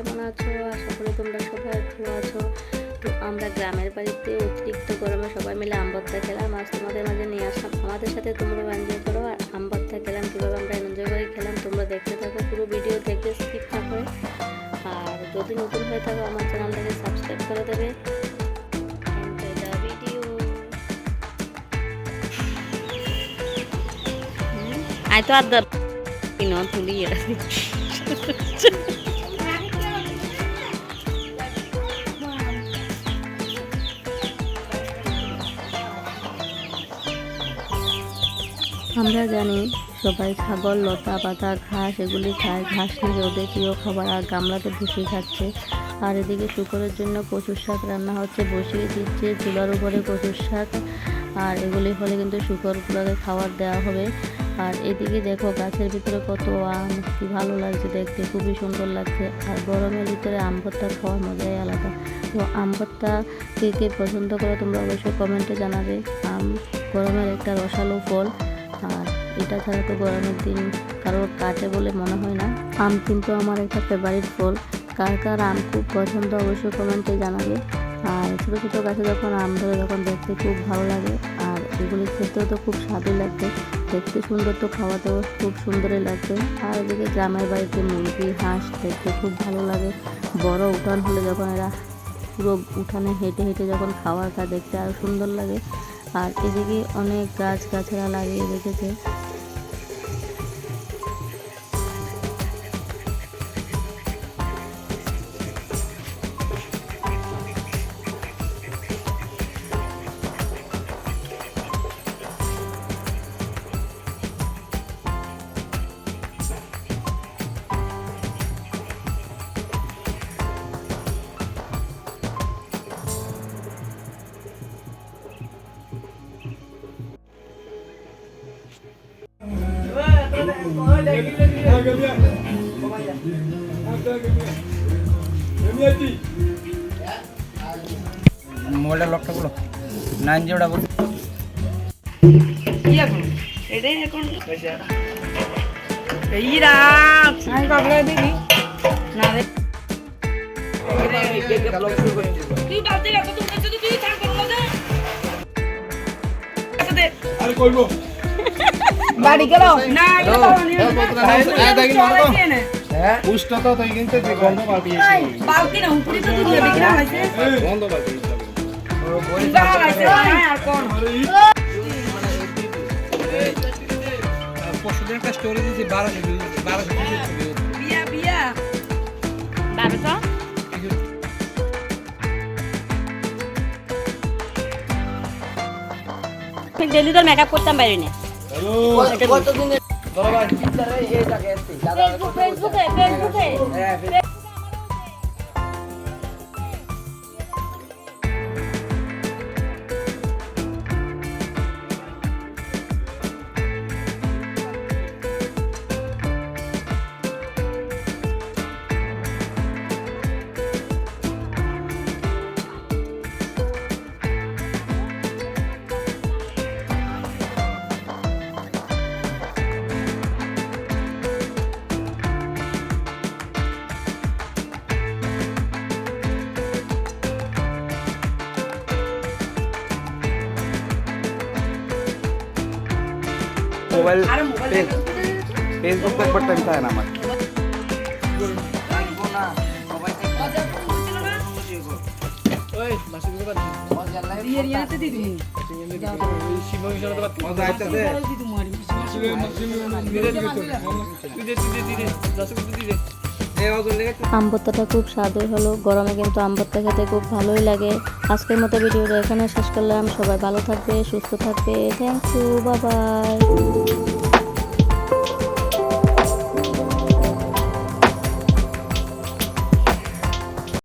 কেমন আছো? আশা করি তোমরা সবাই ভালো আছো। তো আমরা গ্রামের বাড়িতে অতিরিক্ত গরমে সবাই মিলে আম ভর্তা খেলাম আজ তোমাদের মাঝে নিয়ে আসলাম। আমাদের সাথে তোমরা এনজয় করো আর আম ভর্তা খেলাম কীভাবে আমরা এনজয় করে খেলাম তোমরা দেখতে থাকো। পুরো ভিডিও দেখতে স্কিপ না করে। আর যদি নতুন হয়ে থাকো আমার চ্যানেলটাকে সাবস্ক্রাইব করে দেবে। The video. আয় তো আদার কিনো আমরা জানি সবাই ছাগল, লতা, পাতা, ঘাস, এগুলি খায়। ঘাস নিয়ে ওদের প্রিয় খাবার আর গামলাতে ভুসি খাচ্ছে আর এদিকে শুকরের জন্য কচুর শাক রান্না হচ্ছে। বসিয়ে দিচ্ছে চুলার উপরে কচুর শাক। আর এগুলি হলে কিন্তু শুকরগুলোকে খাবার দেওয়া হবে। আর এদিকে দেখো গাছের ভিতরে কত আম, কি ভালো লাগছে দেখতে, খুবই সুন্দর লাগছে। আর গরমের ভিতরে আম ভর্তা খাওয়ার মজাই আলাদা। তো আম ভর্তা কে কে পছন্দ করো তোমরা অবশ্যই কমেন্টে জানাবে। আম গরমের একটা রসালো ফল। আর এটা ছাড়া তো গরমের দিন কারোর কাটে বলে মনে হয় না। আম কিন্তু আমার একটা ফেভারিট ফল। কার কার আম খুব পছন্দ অবশ্যই কমেন্টে জানাবে। আর ছোটো ছোটো গাছে যখন আম ধরে তখন দেখতে খুব ভালো লাগে। আর এগুলি খেতেও তো খুব স্বাদই লাগবে। দেখতে সুন্দর তো খাওয়াতেও খুব সুন্দরই লাগবে। আর এদিকে গ্রামের বাড়িতে মুরগি, হাঁস দেখতে খুব ভালো লাগে। বড় উঠান হলে যখন এরা পুরো উঠানে হেঁটে হেঁটে যখন খাবার খায় দেখতে আরও সুন্দর লাগে। আর এদিকে অনেক গাছ গাছড়া লাগিয়ে রেখেছে। মোবাইলটা লকটা করো নাইন জিরো ডাবল বাড়ি গেল না হ্যাঁ উষ্ণতা তো কিন্তু গন্ধ পাবি বালতি না উপরে তো বিক্রি হয়েছে গন্ধ পাবি পরশুদিন একটা স্টোরি দিয়েছি বারোশো বারোশো বিয়া বিয়া বারোশো ডেলি তোর মেকআপ করতাম বাইরে না ফেসবুকে ফেসবুকে মোবাইল আরে ফেসবুকে ফেসবুক তো একবার টাইম থাকে না আমার দিয়ে রিয়াতে দি তুমি দি তোমারি আম ভর্তাটা খুব স্বাদই হলো। গরমে কিন্তু আমবত্তা খেতে খুব ভালোই লাগে। আজকের মতো ভিডিওটা এখানে শেষ করলাম। সবাই ভালো থাকবে, সুস্থ থাকবে। থ্যাংক ইউ বাবাই